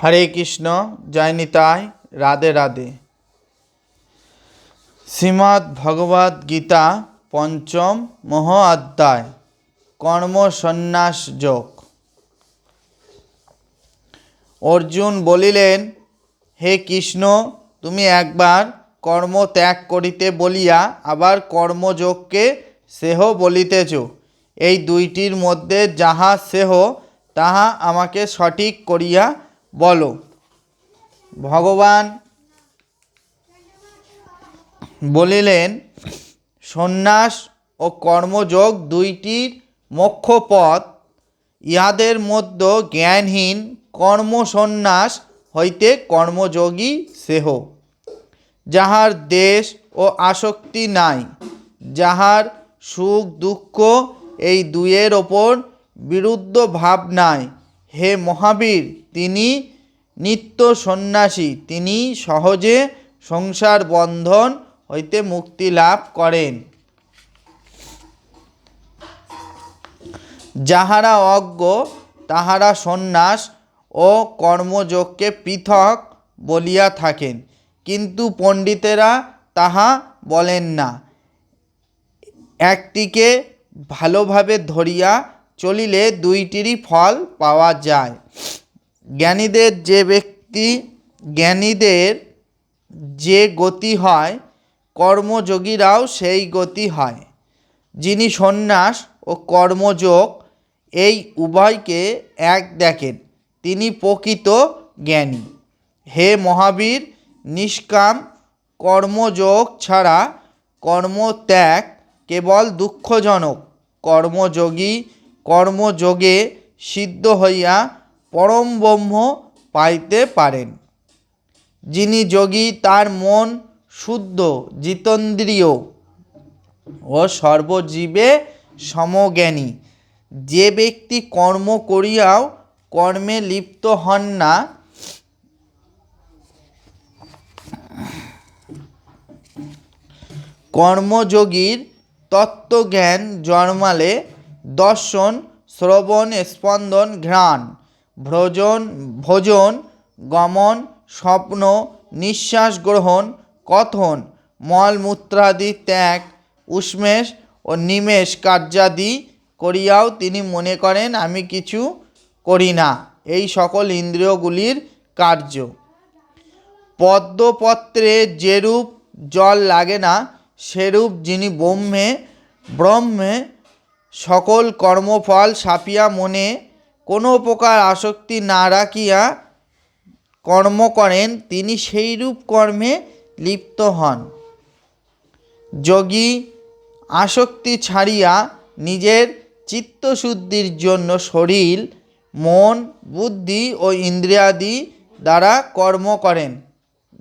হরে কৃষ্ণ, জয় নিতাই, রাধে রাধে। শ্রীমদ্ ভগবদ গীতা পঞ্চম মহ অধ্যায় কর্ম সন্ন্যাস যোগ। অর্জুন বলিলেন, হে কৃষ্ণ, তুমি একবার কর্ম ত্যাগ করিতে বলিয়া আবার কর্মযোগকে সেহ বলিতেছ। এই দুইটির মধ্যে যাহা সেহ, তাহা আমাকে সঠিক করিয়া বলো। ভগবান বলিলেন, সন্ন্যাস ও কর্মযোগ দুইটির মোক্ষ পথ ইহাদের মধ্যে জ্ঞানহীন কর্মসন্ন্যাস হইতে কর্মযোগী সেহ, যাহার দেশ ও আসক্তি নাই, যাহার সুখ দুঃখ এই দুয়ের ওপর বিরুদ্ধ ভাব নাই। হে মহাবীর, তিনি নিত্য সন্ন্যাসী, তিনি সহজে সংসার বন্ধন হইতে মুক্তি লাভ করেন। যাহারা অজ্ঞ, তাহারা সন্ন্যাস ও কর্মযোগকে পৃথক বলিয়া থাকেন, কিন্তু পণ্ডিতেরা তাহা বলেন না। একটিকে ভালোভাবে ধরিয়া চলিলে দুইটিরই ফল পাওয়া যায়। জ্ঞানীদের যে ব্যক্তি জ্ঞানীদের যে গতি হয়, কর্মযোগীরাও সেই গতি হয়। যিনি সন্ন্যাস ও কর্মযোগ, এই উভয়কে এক দেখেন। তিনি প্রকৃত জ্ঞানী। হে মহাবীর, নিষ্কাম, কর্মযোগ ছাড়া কর্মত্যাগ কেবল দুঃখজনক। কর্মযোগী কর্মযোগে সিদ্ধ হইয়া পরম ব্রহ্ম পাইতে পারেন। যিনি যোগী, তার মন শুদ্ধ, জিতেন্দ্রিয় ও সর্বজীবে সমজ্ঞানী। যে ব্যক্তি কর্ম করিয়াও কর্মে লিপ্ত হন না, কর্মযোগীর তত্ত্বজ্ঞান জন্মালে দর্শন, শ্রবণ, স্পন্দন, ঘ্রাণ ভ্রজন, ভোজন, গমন, স্বপ্ন, নিঃশ্বাস গ্রহণ, কথন, মলমূত্রাদি ত্যাগ, উষ্মেষ ও নিমেষ কার্যাদি করিয়াও তিনি মনে করেন, আমি কিছু করি না। এই সকল ইন্দ্রিয়গুলির কার্য। পদ্মপত্রে যেরূপ জল লাগে না, সেরূপ যিনি ব্রহ্মে ব্রহ্মে সকল কর্মফল সাপিয়া মনে কোনো প্রকার আসক্তি না রাখিয়া কর্ম করেন, তিনি সেইরূপ কর্মে লিপ্ত হন। যোগী আসক্তি ছাড়িয়া নিজের চিত্তশুদ্ধির জন্য শরীর, মন, বুদ্ধি ও ইন্দ্রিয়াদি দ্বারা কর্ম করেন।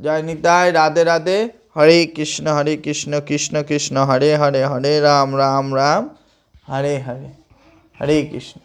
জয় নিতাই রাধে রাধে, হরে কৃষ্ণ হরে কৃষ্ণ কৃষ্ণ কৃষ্ণ, হরে হরে হরে রাম রাম রাম, হরে হরে হরে কৃষ্ণ।